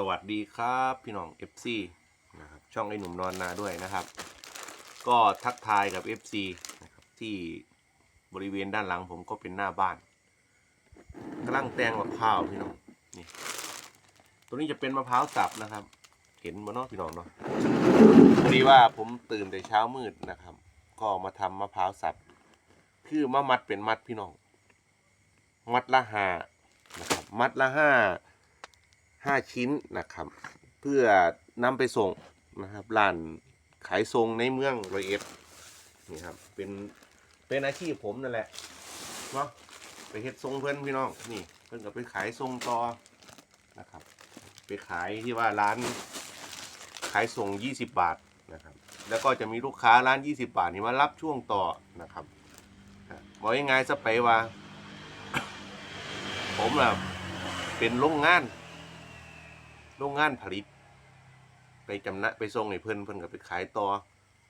สวัสดีครับพี่น้อง FC นะครับช่องไอ้หนุ่มนอนนาด้วยนะครับ ก็ทักทายกับ FC นะครับที่บริเวณด้านหลังผมก็เป็นหน้าบ้านกำลังแตงมะพร้าวพี่น้องนี่ตัวนี้จะเป็นมะพร้าวสับนะครับ เห็นบนนอกพี่น้องเนาะพอดีว่าผมตื่นแต่เช้ามืดนะครับ ก็มาทำมะพร้าวสับ คือมามัดเป็นมัดพี่น้อง มัดละห้านะครับมัดละห้า ห้าชิ้นนะครับ เพื่อนำไปส่งนะครับร้านขายทรงในเมืองร้อยเอ็ดนี่ครับเป็นเป็นอาชีพผมนั่นแหละเนาะไปเฮ็ดทรงเพื่อนพี่น้องนี่เพื่อนก็ไปขายทรงต่อนะครับ ไปขายที่ว่าร้านขายส่ง 20 บาทนะครับ แล้วก็จะมีลูกค้าร้าน 20 บาทนี่มารับช่วงต่อนะครับบอกยังไงสไปว่า ผมอะเป็นโรงงาน โรงงานผลิต ไปจำนะไปส่งให้เพื่อนเพื่อนก็ไปขายต่อ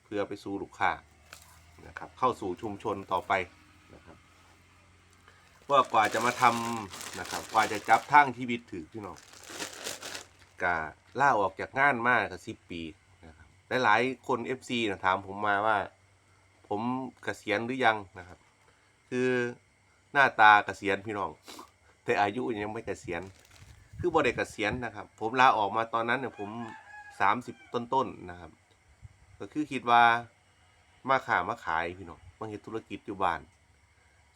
เพื่อไปสู่ลูกค้านะครับเข้าสู่ชุมชนต่อไปนะครับว่ากว่าจะมาทำนะครับกว่าจะจับทางชีวิตถือพี่น้องกาล่าออกจากงานมากกับสิบปีนะครับหลายๆคน FC นะถามผมมาว่า ผมเกษียณหรือยังนะครับ คือหน้าตาเกษียณพี่น้อง แต่อายุยังไม่เกษียณ คือบริเกษียณนะครับ ผมลาออกมาตอนนั้นเนี่ยผมสามสิบต้นๆนนะครับ ก็คือคิดว่ามาขามาขายพี่น้องมาเฮ็ดธุรกิจอยู่บ้าน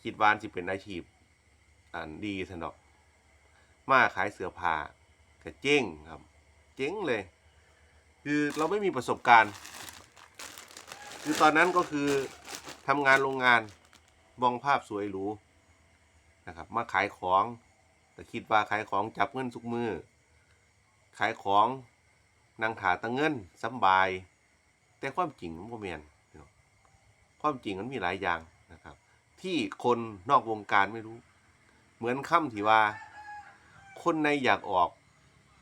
คิดว่าสิเป็นอาชีพอันดีสนอกมาขายเสื้อผ้าก็เจ๊งครับ เจ๊งเลย คือเราไม่มีประสบการณ์ คือตอนนั้นก็คือทำงานโรงงานมองภาพสวยหรูนะครับ มาขายของ คิดว่าขายของจับเงินทุกมือ ขายของนางถาตังเงินสบาย แต่ความจริงมันบ่แมนพี่น้องความจริงมันมีหลายอย่างนะครับ ที่คนนอกวงการไม่รู้ เหมือนคำที่ว่า คนในอยากออก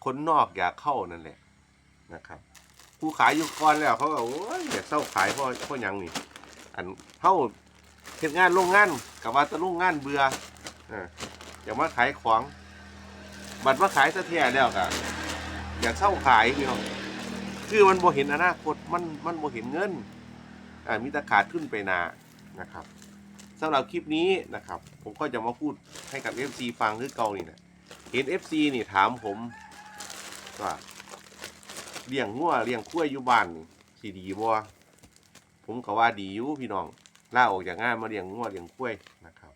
คนนอกอยากเข้านั่นแหละนะครับผู้ขายอยู่ก่อนแล้วเขาก็โอ้ยอยากเศร้าขายเพราะเพราะยังนี่อันเข้าเฮ็ดงานโรงงานกับว่าแตะโรงงานเบื่อ อ่าอยากมาขายของบัตรมาขายซะแท้แล้วก็อยากเช่าขายพี่น้องคือมันบ่เห็นอนาคตมันมันบ่เห็นเงินอ่ามีแต่ขาดขึ้นไปหนานะครับสำหรับคลิปนี้นะครับ ผมก็จะมาพูดให้กับ FC ฟังคือเก่านี่นะเห็น FC นี่ถามผมว่าเลี้ยงงัวเลี้ยงคุ้ยอยู่บ้านนี่สิดีบ่ผมก็ว่าดีอยู่พี่น้องล่าออกจากงานมาเลี้ยงงัวเลี้ยงคุ้ยนะครับ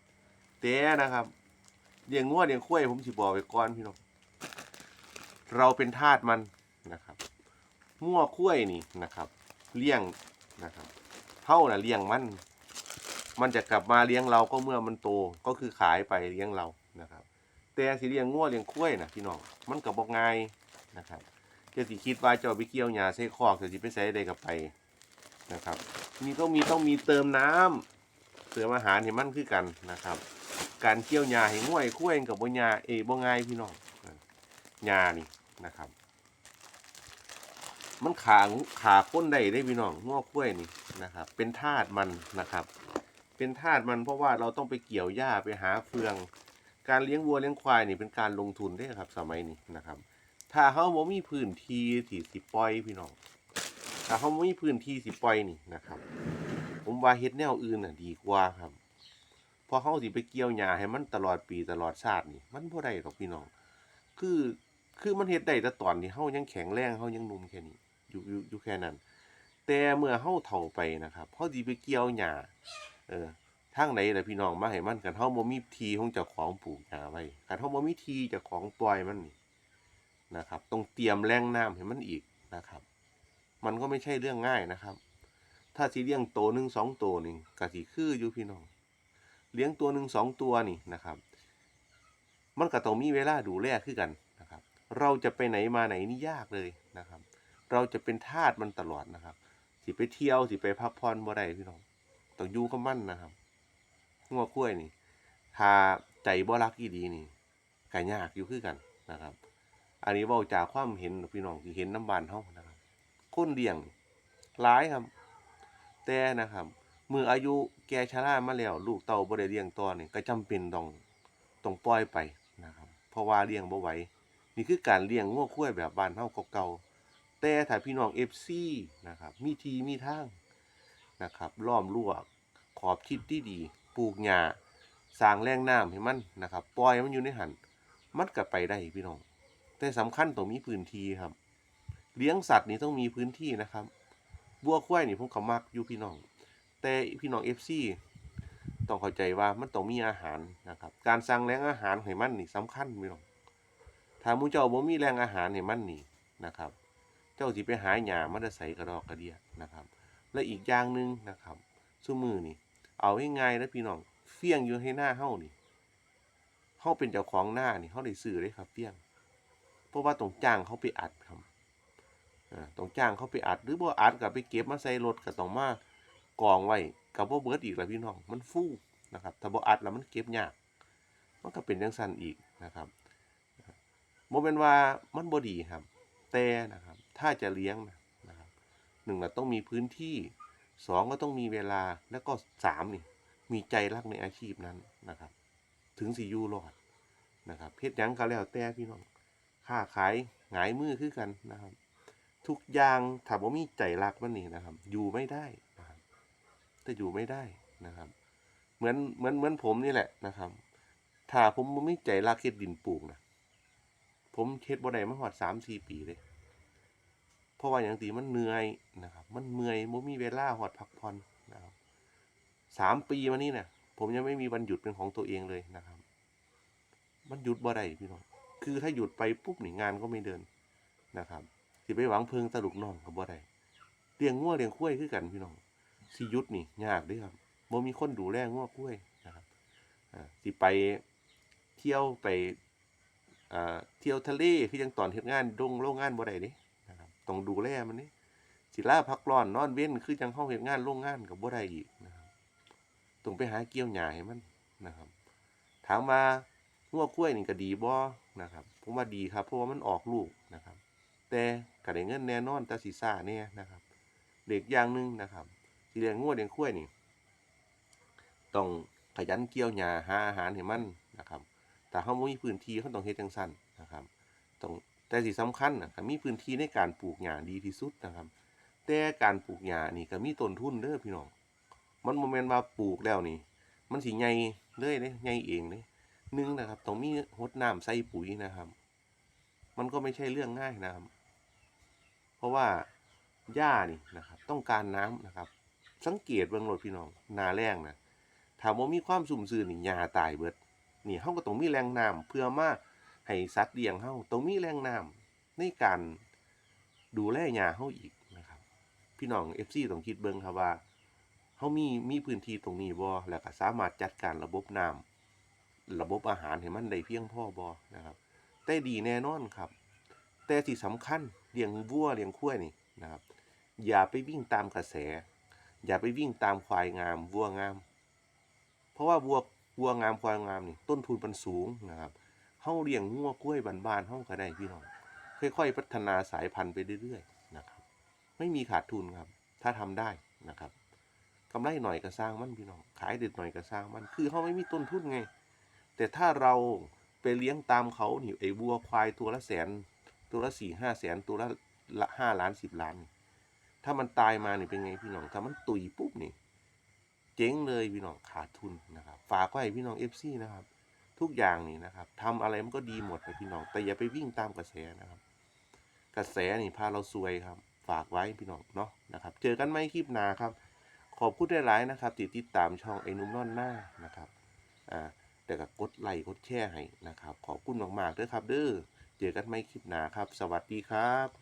แต่นะครับ เลี้ยงงัวเลี้ยงควายผมสิบอกไว้ก่อนพี่น้องเราเป็นทาสมันนะครับงัวควายนี่นะครับ เลี้ยงนะครับเท่าน่ะเลี้ยงมัน มันจะกลับมาเลี้ยงเราก็เมื่อมันโตก็คือขายไปเลี้ยงเรานะครับ แต่สิเลี้ยงงัวเลี้ยงควายนะพี่น้องมันก็บอกง่ายนะครับเจ้าสิคิดว่าเจ้าไปเกี่ยวหญ้าใส่คอกเจ้าสิไปใส่ได้กับไปนะครับมีต้องมีต้องมีเติมน้ำเติมอาหารให้มันคือกันนะครับ การเกี่ยวหญ้าให้ง่วยคุ้ยกับบ่หญ้าเอบ่ง่ายพี่น้องหญ้านี่นะครับ มันขาขาค้นได้ได้พี่น้องง้อคุ้ยนี่นะครับ เป็นธาตุมันนะครับ เป็นธาตุมันเพราะว่าเราต้องไปเกี่ยวหญ้าไปหาเฟือง การเลี้ยงวัวเลี้ยงควายนี่เป็นการลงทุนได้ครับ สมัยนี้นะครับ ถ้าเขาบ่มีพื้นที่ที่สิปล่อยพี่น้องถ้าเขาบ่มีพื้นที่สิปล่อยนี่นะครับ ผมว่าเฮ็ดแนวอื่นน่ะดีกว่าครับ อเขาสิไปเกี่ยวหญ้าให้มันตลอดปีตลอดชาตินี่มันบ่ได้หรอกพี่น้อง คือคือมันเฮ็ดได้แต่ตอนที่เฮายังแข็งแรงเฮายังหนุ่มแค่นี้อยู่อยู่อยู่แค่นั้น แต่เมื่อเฮาเฒ่าไปนะครับเฮาสิไปเกี่ยวหญ้าเออทางไหนล่ะพี่น้องมาให้มันกันเฮาบ่มีทีของเจ้าของปลูกหญ้าไว้คันเฮาบ่มีทีเจ้าของปล่อยมันนี่นะครับ ต้องเตรียมแรงน้ำให้มันอีกนะครับ มันก็ไม่ใช่เรื่องง่ายนะครับ ถ้าสิเลี้ยงโตหนึงสองโตนี่ก็สิคืออยู่พี่น้อง เลี้ยงตัวหนึ่งสองตัวนี่นะครับ มันก็ต้องมีเวลาดูแลคือกันนะครับ เราจะไปไหนมาไหนนี่ยากเลยนะครับ เราจะเป็นทาสมันตลอดนะครับ สิไปเที่ยวสิไปพักผ่อนบ่ได้พี่น้องต้องอยู่กับมันนะครับงัวคุ้ยนี่ถ้าใจบ่รักอีดีนี่ก็ยากอยู่คือกันนะครับ อันนี้เว้าจากความเห็นพี่น้องที่เห็นน้ำบานเฮานะครับคนเลี้ยงหลายครับ แต่นะครับ เมื่ออายุแก่ชรามาแล้ว ลูกเต่าบ่ได้เลี้ยงต่อนี่ก็จำเป็นต้องต้องปล่อยไปนะครับ เพราะว่าเลี้ยงบ่ไหวนี่คือการเลี้ยงงัวควยแบบบ้านเฮาเก่าๆแต่ถ้าพี่น้อง FC นะครับ มีทีมีทางนะครับล้อมรั้วขอบชิดที่ดีปลูกหญ้าสร้างแรงน้ำให้มันนะครับปล่อยมันอยู่ในหันมันก็ไปได้พี่น้อง แต่สำคัญต้องมีพื้นที่ครับ เลี้ยงสัตว์นี่ต้องมีพื้นที่นะครับวัวควายนี่ผมก็มักอยู่พี่น้อง แต่พี่น้อง FC ต้องเข้าใจว่ามันต้องมีอาหารนะครับ การสั่งแหล่งอาหารให้มันนี่สำคัญพี่น้องถ้ามูเจ้าบ่มีแหล่งอาหารให้มันนี่นะครับ เจ้าสิไปหาหญ้ามาได้ใส่กระดอกกระเดียนะครับ และอีกอย่างหนึงนะครับซุมือนี่ เอาง่ายๆนะพี่น้องเฟี้ยงอยู่ให้หน้าเฮานี่เฮาเป็นเจ้าของหน้านี่เฮาได้ซื้อเลยครับเฟี้ยง เพราะว่าต้องจ้างเขาไปอัดครับต้องจ้างเขาไปอัด หรือบ่อัดก็ไปเก็บมาใส่รถก็ต้องมา กองไว้กับบ่เบิดอีกแล้วพี่น้อง มันฟูนะครับถ้าบ่อัดแล้วมันเก็บยาก มันก็เป็นจังซั่นอีกนะครับบ่แม่นว่ามันบ่ดีครับ แต่นะครับ ถ้าจะเลี้ยงนะครับหนึ่งเราต้องมีพื้นที่สองก็ต้องมีเวลาแล้วก็สามนี่ มีใจรักในอาชีพนั้นนะครับ ถึงสิอยู่รอดนะครับเฮ็ดหยังก็แล้วแต่พี่น้องค้าขายหงายมือคือกันนะครับ ทุกอย่างถ้าบ่มีใจรักมันนี่นะครับ อยู่ไม่ได้ แต่อยู่ไม่ได้นะครับ เหมือนเหมือนเหมือนผมนี่แหละนะครับ ถ้าผมบ่มีใจรักเฮ็ดดินปลูกนะผมเฮ็ดบ่ได้มาฮอด3-4ปีเลยเพราะว่าอย่างตีมันเหนื่อยนะครับ มันเมื่อยบ่มีเวลาฮอดพักผ่อนนะครับสามปีมานี้เนี่ยผมยังไม่มีวันหยุดเป็นของตัวเองเลยนะครับ มันหยุดบ่ได้พี่น้องคือถ้าหยุดไปปุ๊บหนีงานก็ไม่เดินนะครับสิไปหวังเพิงตะลุกน้องก็บ่ได้เลี้ยงงัวเลี้ยงควายคือกันพี่น้อง สิยุดนี่ยากด้อครับบ่มีคนดูแลงัวควยนะครับสิไปเที่ยวไปเที่ยวทะเลคือจังตอนเฮ็ดงานดงโรงงานบ่ได้เด้นะครับต้องดูแลมันนี่สิลาพักร้อนนอนเว้นคือจังเฮาเฮ็ดงานโรงงานก็บ่ได้อีกนะครับต้องไปหาเกี่ยวหญ้าให้มันนะครับ ถามว่างัวกล้วยนี่ก็ดีบ่นะครับผมว่าดีครับเพราะว่ามันออกลูกนะครับ แต่ก็ได้เงินแน่นอนแต่สิซ่าแน่นะครับ เด็กอย่างหนึงนะครับ สิเลี้ยงงัวเลี้ยงกล้วยนี่ต้องขยันเกี่ยวหญ้าหาอาหารให้มันนะครับแต่เฮาบ่มีพื้นที่เฮาต้องเฮ็ดจังซั่นนะครับต้องแต่ที่งสำคัญน่ะมีพื้นที่ในการปลูกหญ้าดีที่สุดนะครับ แต่การปลูกหญ้านี่ก็มีต้นทุนเด้อพี่น้อง มันบ่แม่นว่าปลูกแล้วนี่ มันสิใหญ่เลยเด้ใหญ่เองเด้หนึ่งนะครับต้องมีรดน้ำใส่ปุ๋ยนะครับ มันก็ไม่ใช่เรื่องง่ายนะครับ เพราะว่าหญ้านี่นะครับ ต้องการน้ำนะครับ สังเกตเบื้องโลดพี่น้องนาแรงนะถามว่ามีความสุ่มซื่นนี่หญ้าตายเบิดนี่เฮาก็ต้องมีแรงน้ำเพื่อมาให้สัตว์เลี้ยงเฮาต้องมีแรงน้ำในการดูแลหญ้าเฮาอีกนะครับ พี่น้อง FC ต้องคิดเบิ่งครับว่าเฮามีมีพื้นที่ตรงนี้บ่แล้วก็สามารถจัดการระบบน้ำระบบอาหารให้มันได้เพียงพอบ่นะครับ แต่ดีแน่นอนครับ แต่ที่สำคัญเลี้ยงวัวเลี้ยงควายนี่นะครับ อย่าไปวิ่งตามกระแส อย่าไปวิ่งตามควายงามวัวงาม เพราะว่าวัววัวงามควายงามนี่ต้นทุนมันสูงนะครับเฮาเลี้ยงงัวกล้วยบ้านๆเฮาก็ได้พี่น้องค่อยๆ พัฒนาสายพันธุ์ไปเรื่อยๆนะครับ ไม่มีขาดทุนครับ ถ้าทำได้นะครับกำไรหน่อยก็สร้างมันพี่น้อง ขายเด็ดหน่อยก็สร้างมัน คือเฮาไม่มีต้นทุนไง แต่ถ้าเราไปเลี้ยงตามเขานี่ไอ้วัวควายตัวละแสน ตัวละสี่ห้าแสน ตัวละละห้าล้านสิบล้านนี่ ถ้ามันตายมาเนี่เป็นไงพี่น้อง ถ้ามันตุยปุ๊บนี่ เจ๊งเลยพี่น้องขาดทุนนะครับ ฝากไว้พี่น้องเอฟซีนะครับ ทุกอย่างนี่นะครับทำอะไรมันก็ดีหมดนะพี่น้อง แต่อย่าไปวิ่งตามกระแสนะครับ กระแสนี่พาเราซวยครับ ฝากไว้พี่น้องเนาะนะครับ เจอกันไหมคลิปหน้าครับ ขอบคุณได้หลายนะครับ ติดติดตามช่องไอ้นุ่มนอนหน้านะครับ อ่าแต่ก็กดไลค์กดแชร์ให้นะครับ ขอบคุณมากๆด้อครับเด้อ เจอกันใหม่คลิปหน้าครับ สวัสดีครับ